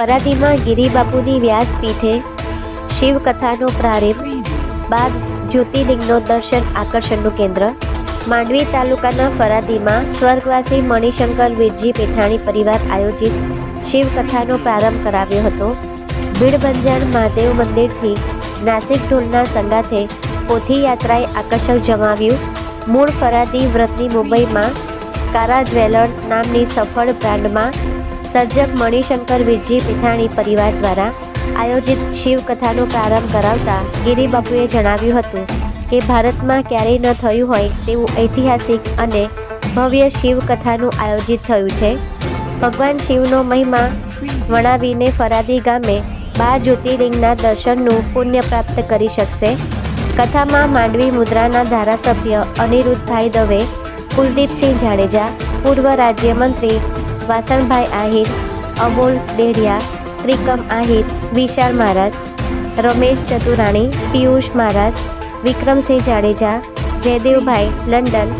ફરાદીમાં ગિરિબાપુની વ્યાસપીઠે શિવકથાનો પ્રારંભ, બાદ જ્યોતિર્લિંગનો દર્શન આકર્ષણનું કેન્દ્ર, માંડવી તાલુકાના ફરાદીમાં સ્વર્ગવાસી મણિશંકર વીરજી પેથાણી પરિવાર આયોજિત શિવકથાનો પ્રારંભ કરાવ્યો હતો. ભીડભંજાણ મહાદેવ મંદિરથી નાસિક ઢોલના સંગાથે પોથી યાત્રાએ આકર્ષક જમાવ્યું. મૂળ ફરાદી વ્રતની મુંબઈમાં કારા જ્વેલર્સ નામની સફળ બ્રાન્ડમાં સર્જક મણિશંકર વીરજી પિથાણી પરિવાર દ્વારા આયોજિત શિવકથાનો પ્રારંભ કરાવતા ગિરિબાપુએ જણાવ્યું હતું કે ભારતમાં ક્યારેય ન થયું હોય તેવું ઐતિહાસિક અને ભવ્ય શિવકથાનું આયોજિત થયું છે. ભગવાન શિવનો મહિમા વણાવીને ફરાદી ગામે બાર જ્યોતિર્લિંગના દર્શનનું પુણ્ય પ્રાપ્ત કરી શકશે. કથામાં માંડવી મુદ્રાના ધારાસભ્ય અનિરુદ્ધભાઈ દવે, કુલદીપસિંહ જાડેજા, પૂર્વ રાજ્યમંત્રી વાસણભાઈ આહિર, અમોલ દેડિયા, ત્રિકમ આહિર વિશાળ મહારાજ રમેશ ચતુરાણી, પિયુષ મહારાજ વિક્રમસિંહ જાડેજા, જયદેવભાઈ લંડન,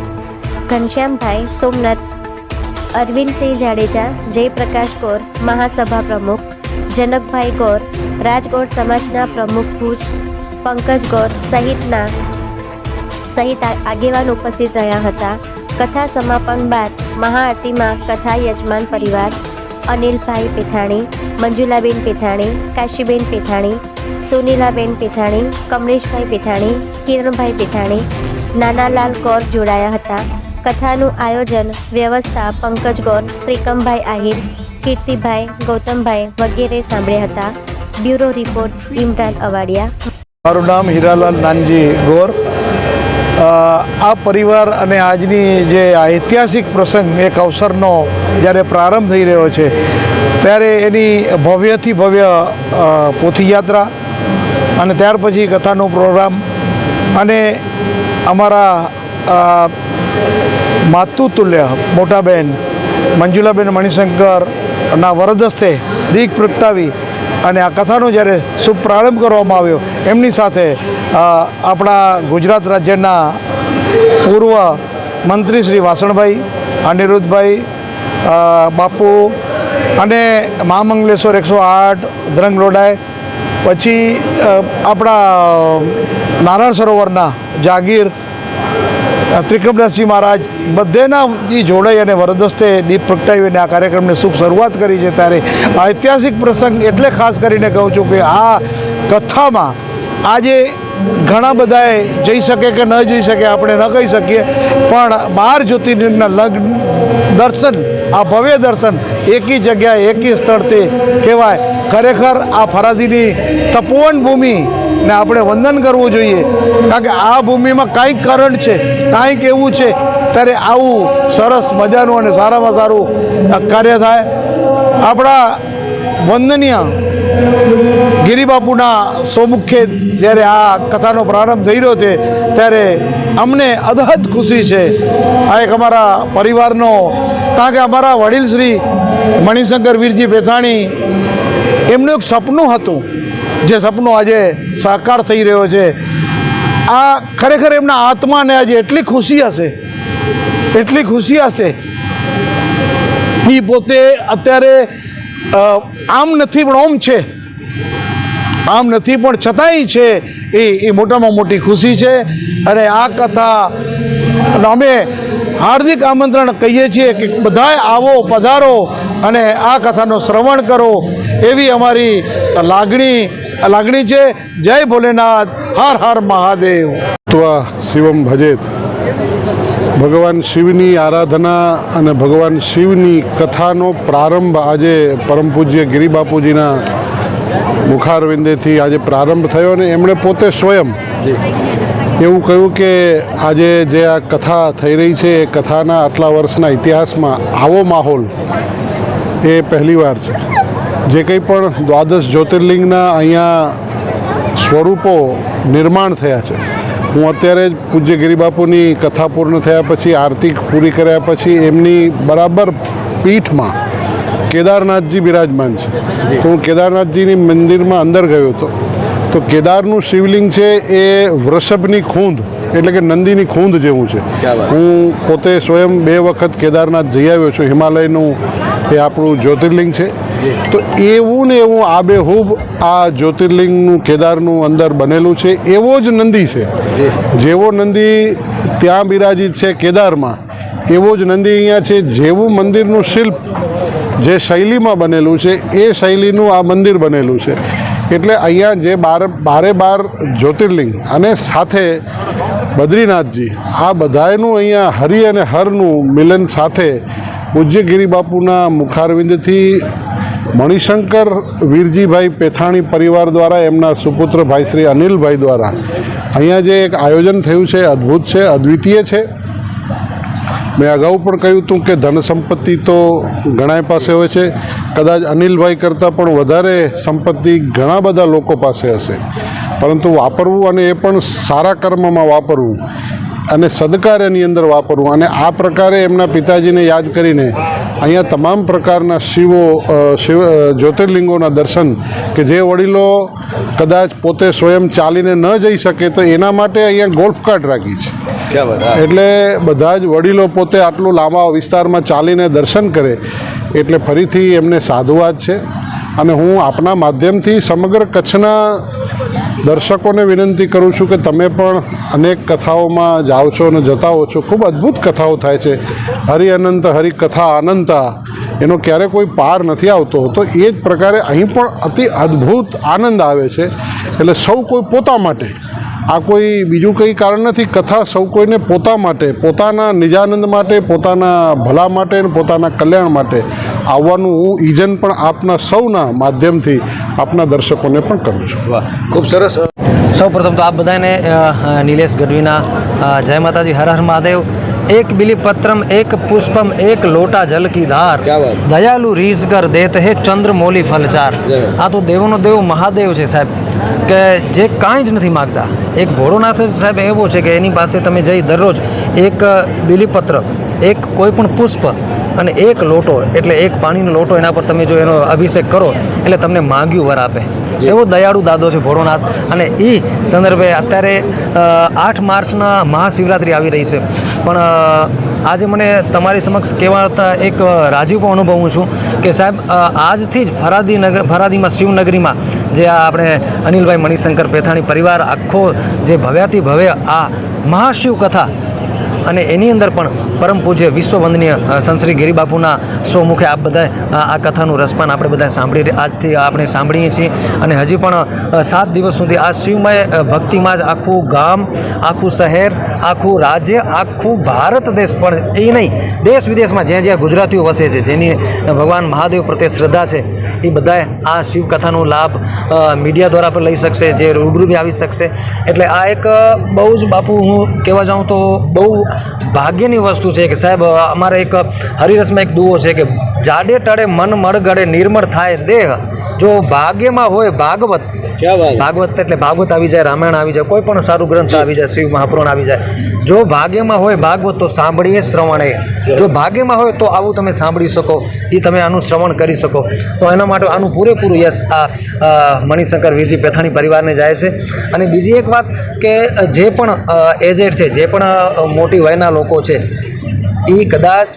ઘનશ્યામભાઈ સોમનાથ, અરવિંદસિંહ જાડેજા, જયપ્રકાશ કૌર, મહાસભા પ્રમુખ, જનકભાઈ ગોર રાજગોર સમાજના પ્રમુખ ભુજ, પંકજ ગોર સહિતના સહિત આગેવાન ઉપસ્થિત રહ્યા હતા. કથા સમાપન બાદ મહાઆરતીમાં કથા યજમાન પરિવાર, અનિલભાઈ પેથાણી, મંજુલાબેન પેથાણી, કાશીબેન પેથાણી, સુનીલાબેન પેથાણી, કમલેશભાઈ પેથાણી, કિરણભાઈ પેથાણી, નાનાલાલ ગોર જોડાયા હતા. કથાનું આયોજન વ્યવસ્થા પંકજ ગોર, ત્રિકમભાઈ આહિર, કીર્તિભાઈ, ગૌતમભાઈ વગેરે સાંભળ્યા હતા. Bureau report Imran Awadiya. મારું નામ હીરાલાલ નાનજી ગોર. આ પરિવાર અને આજની જે ઐતિહાસિક પ્રસંગ એક અવસરનો જ્યારે પ્રારંભ થઈ રહ્યો છે, ત્યારે એની ભવ્યથી ભવ્ય પોથીયાત્રા અને ત્યાર પછી કથાનો પ્રોગ્રામ અને અમારા માતુતુલ્ય મોટાબેન મંજુલાબેન મણિશંકરના વરદસ્તે દીક પ્રગટાવી અને આ કથાનો જ્યારે શુભ પ્રારંભ કરવામાં આવ્યો, એમની સાથે આપણા ગુજરાત રાજ્યના પૂર્વ મંત્રી શ્રી વાસણભાઈ અનિરુદ્ધભાઈ બાપુ અને મહામંગલેશ્વર એકસો આઠ, ધ્રંગ લોડાય પછી આપણા નારાયણ સરોવરના જાગીર ત્રિકમદાસજી મહારાજ, બધેના જે જોડાઈ અને વરદસ્તે દીપ પ્રગટાવીને આ કાર્યક્રમને શુભ શરૂઆત કરી છે ત્યારે આ ઐતિહાસિક પ્રસંગ એટલે ખાસ કરીને કહું છું કે આ કથામાં આજે ઘણા બધાએ જઈ શકે કે ન જઈ શકે આપણે ન કહી શકીએ. પણ બાર જ્યોતિર્લિંગના લગ્ન, દર્શન, આ ભવ્ય દર્શન એકી જગ્યાએ, એકી સ્થળથી કહેવાય. ખરેખર આ ફરાદીની તપોવન ભૂમિ ને આપણે વંદન કરવું જોઈએ. કારણ કે આ ભૂમિમાં કાંઈક કરણ છે, કાંઈક એવું છે. ત્યારે આવું સરસ મજાનું અને સારામાં સારું કાર્ય થાય. આપણા વંદનીય ગિરિબાપુના સોમુખે જ્યારે આ કથાનો પ્રારંભ થઈ રહ્યો છે, ત્યારે અમને અદહદ ખુશી છે. આ એક અમારા પરિવારનો, કારણ કે અમારા વડીલ શ્રી મણિશંકર વીરજી પેથાણી, એમનું એક સપનું હતું, જે સપનું આજે સાકાર થઈ રહ્યો છે. આ ખરેખર એમના આત્માને આજે એટલી ખુશી હશે, એટલી ખુશી હશે. એ પોતે અત્યારે આમ નથી પણ ઓમ છે. આમ નથી પણ છતાંય છે. એ એ મોટામાં મોટી ખુશી છે. અને આ કથા અમે હાર્દિક આમંત્રણ કહીએ છીએ કે બધાય આવો, પધારો અને આ કથાનો શ્રવણ કરો. એવી અમારી લાગણી લાગણી છે. જય ભોલેનાથ. હર હર મહાદેવ. શિવમ ભજેત. ભગવાન શિવની આરાધના અને ભગવાન શિવની કથાનો પ્રારંભ આજે પરમ પૂજ્ય ગિરિબાપુજીના મુખારવિંદેથી આજે પ્રારંભ થયો અને એમણે પોતે સ્વયં એવું કહ્યું કે આજે જે આ કથા થઈ રહી છે એ કથાના આટલા વર્ષના ઇતિહાસમાં આવો માહોલ એ પહેલીવાર છે. જે કંઈ પણ દ્વાદશ જ્યોતિર્લિંગના અહીંયા સ્વરૂપો નિર્માણ થયા છે હું અત્યારે જ પૂજ્ય ગિરિબાપુની કથા પૂર્ણ થયા પછી આરતી પૂરી કર્યા પછી એમની બરાબર પીઠમાં કેદારનાથજી બિરાજમાન છે. તો હું કેદારનાથજીની મંદિરમાં અંદર ગયો હતો. તો કેદારનું શિવલિંગ છે એ વૃષભની ખૂંદ એટલે કે નંદીની ખૂંદ જેવું છે. હું પોતે સ્વયં બે વખત કેદારનાથ જઈ આવ્યો છું. હિમાલયનું એ આપણું જ્યોતિર્લિંગ છે. તો એવું ને એવું આબેહૂબ આ જ્યોતિર્લિંગનું કેદારનું અંદર બનેલું છે એવો જ નંદી છે. જેવો નંદી ત્યાં બિરાજિત છે કેદારમાં એવો જ નંદી અહીંયા છે જેવું મંદિરનું શિલ્પ જે શૈલીમાં બનેલું છે એ શૈલીનું આ મંદિર બનેલું છે. એટલે અહીંયા જે બાર બારે બાર જ્યોતિર્લિંગ અને સાથે બદ્રીનાથજી આ બધાયનું અહીંયા હરિ અને હરનું મિલન સાથે પૂજ્ય ગિરિબાપુના મુખારવિંદથી મણિશંકર વીરજીભાઈ પેથાણી પરિવાર દ્વારા, એમના સુપુત્ર ભાઈ શ્રી અનિલભાઈ દ્વારા અહીંયા જે એક આયોજન થયું છે, અદ્ભુત છે, અદ્વિતીય છે. મેં અગાઉ પણ કહ્યું હતું કે ધન સંપત્તિ તો ઘણાય પાસે હોય છે. કદાચ અનિલભાઈ કરતાં પણ વધારે સંપત્તિ ઘણા બધા લોકો પાસે હશે. પરંતુ વાપરવું અને એ પણ સારા કર્મમાં વાપરવું અને સદકાર્યની અંદર વાપરવું. અને આ પ્રકારે એમના પિતાજીને યાદ કરીને અહીંયા તમામ પ્રકારના શિવો શિવ જ્યોતિર્લિંગોના દર્શન કે જે વડીલો કદાચ પોતે સ્વયં ચાલીને ન જઈ શકે તો એના માટે અહીંયા ગોલ્ફ કાર્ટ રાખી છે. એટલે બધા જ વડીલો પોતે આટલું લાંબા વિસ્તારમાં ચાલીને દર્શન કરે એટલે ફરીથી એમને સાધુવાદ છે. અને હું આપના માધ્યમથી સમગ્ર કચ્છના દર્શકોને વિનંતી કરું છું કે તમે પણ અનેક કથાઓમાં જાઓ છો અને જતા હો છો. ખૂબ અદ્ભુત કથાઓ થાય છે. હરિ અનંત, હરિ કથા અનંતા. એનો ક્યારે કોઈ પાર નથી આવતો. તો એ જ પ્રકારે અહીં પણ અતિ અદ્ભુત આનંદ આવે છે. એટલે સૌ કોઈ પોતા માટે આ કોઈ બીજું કંઈ કારણ નથી? કથા સૌ કોઈને પોતા માટે પોતાના નિજાનંદ માટે પોતાના ભલા માટે અને પોતાના કલ્યાણ માટે આવવાનું હું ઈજન પણ આપના સૌના માધ્યમથી આપના દર્શકોને પણ કરું છું. વાહ ખૂબ સરસ. સૌ પ્રથમ તો આપ બધાને નિલેશ ગઢવીના જય માતાજી હર હર મહાદેવ. એક બિલીપત્રમ એક પુષ્પમ એક લોટા જલ કી ધાર. દયાલુ રીઝ કર દેત હે ચંદ્ર મોલી ફલચાર. આ તો દેવોનો દેવ મહાદેવ છે સાહેબ. કે જે કાંઈ જ નથી માગતા. એક ભોળોનાથ સાહેબ એવો છે કે એની પાસે તમે જઈ દરરોજ એક બિલીપત્ર, એક કોઈ પણ પુષ્પ અને એક લોટો, એટલે એક પાણીનો લોટો એના પર તમે જો એનો અભિષેક કરો, એટલે તમને માંગ્યું વર આપે. એવો દયાળુ દાદો છે ભોળોનાથ. અને એ સંદર્ભે અત્યારે આઠ માર્ચના મહાશિવરાત્રિ આવી રહી છે. પણ આજે મને તમારી સમક્ષ કહેવાતા એક રાજીવ પણ અનુભવું છું કે સાહેબ આજથી જ ફરાદી નગર, ફરાદીમાં, શિવનગરીમાં જે આ આપણે અનિલભાઈ મણિશંકર પેથાણી પરિવાર આખો જે ભવ્યાથી ભવ્ય આ મહાશિવ કથા અને એની અંદર પણ પરમ પૂજ્ય વિશ્વવંદનીય વંદનીય સંત ગિરિબાપુના સ્વમુખે આપ બધા આ કથાનું રસપાન આપણે બધા સાંભળી આજથી આપણે સાંભળીએ છીએ. અને હજી પણ સાત દિવસ સુધી આ શિવમય ભક્તિમાં જ આખું ગામ, આખું શહેર આખું રાજ્ય, આખું ભારત દેશ, પણ એ નહીં, દેશ વિદેશમાં જ્યાં જ્યાં ગુજરાતીઓ વસે છે, જેની ભગવાન મહાદેવ પ્રત્યે શ્રદ્ધા છે, એ બધાએ આ શિવકથાનો લાભ મીડિયા દ્વારા પણ લઈ શકશે, જે રૂબરૂ બી આવી શકશે. એટલે આ એક બહુ જ બાપુ હું કહેવા જાઉં તો બહુ ભાગ્યની વસ્તુ છે કે સાહેબ અમારે એક હરિરસમાં એક દુવો છે કે જાડે ટળે મન મળગળે નિર્મળ થાય દેહ. જો ભાગ્યમાં હોય ભાગવત ભાગવત એટલે ભાગવત આવી જાય રામાયણ આવી જાય કોઈ પણ સારું ગ્રંથ આવી જાય શિવ મહાપુરાણ આવી જાય. જો ભાગ્યમાં હોય ભાગવત તો સાંભળીએ શ્રવણે. જો ભાગ્યમાં હોય તો આવું તમે સાંભળી શકો એ તમે આનું શ્રવણ કરી શકો. તો એના માટે આનું પૂરેપૂરું યસ આ મણિશંકર વીરજી પેથાણી પરિવારને જાય છે. અને બીજી એક વાત કે જે પણ એજેડ છે જે પણ મોટી વયના લોકો છે એ કદાચ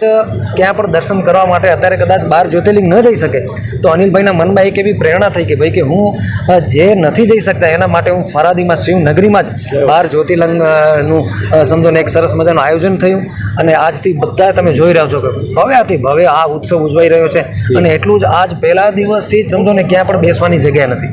ક્યાં પણ દર્શન કરવા માટે અત્યારે કદાચ બહાર જ્યોતિર્લિંગ ન જઈ શકે તો અનિલભાઈના મનમાં એક એવી પ્રેરણા થઈ કે ભાઈ કે હું જે નથી જઈ શકતા એના માટે હું ફરાદીમાં શિવનગરીમાં જ બાર જ્યોતિર્લિંગ અ, સમજો ને એક સરસ મજાનું આયોજન થયું. અને આજથી બધા તમે જોઈ રહ્યા છો કે ભવ્યાથી ભવ્ય આ ઉત્સવ ઉજવાઈ રહ્યો છે. અને એટલું જ આજ પહેલા દિવસથી જ સમજો ને ક્યાં પણ બેસવાની જગ્યા નથી.